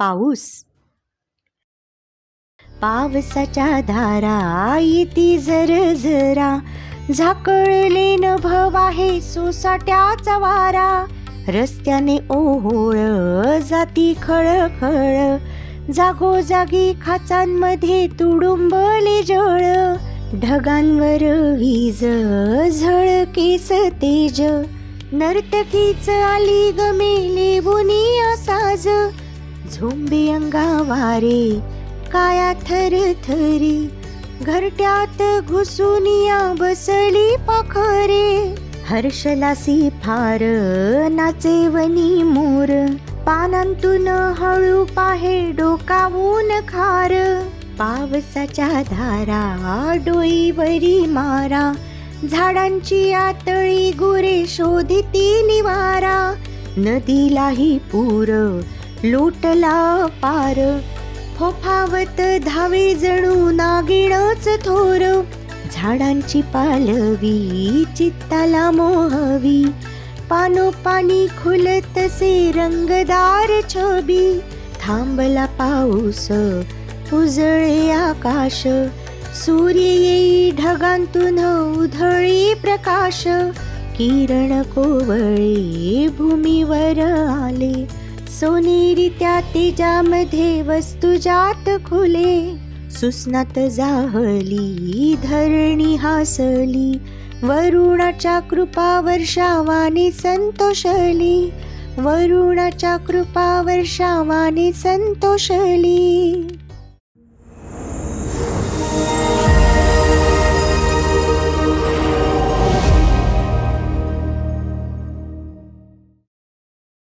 पाऊस. पावसाच्या धारा येती जर जरा झाकळले नभव आहे सोसाट्याचा वारा. रस्त्याने ओहोळ जाती खळखळ. जागोजागी खाचांमध्ये तुडुंबले जळ. ढगांवर वीज झळकेस तेज. नर्तकीच आली गमेले बुनिया साज झोंबी अंगावारे काया थर थरी घरट्यात घुसून या बसली पाखरे. हर्षलासी फार नाचेवनी मोर पानांतून हळू पाहे डोकावून खार. पावसाच्या धारा डोईवरी मारा झाडांची आतळी गुरे शोधिती निवारा. नदीलाही पूर लोटला पार. फोफावत धावे जणू नागिणच थोर. झाडांची पालवी चित्ताला मोहवी. पानोपानी खुलतसे रंगदार छबी. थांबला पाऊस उजळे आकाश. सूर्य येई ढगांतून उधळी प्रकाश. किरण कोवळे भूमीवर आले. सोनेरी त्या तेजामध्ये वस्तू जात खुले. सुस्नात जाहली धरणी हासली. वरुणाच्या कृपा वर्षावाने संतोषली. वरुणाच्या कृपा वर्षावाने संतोषली.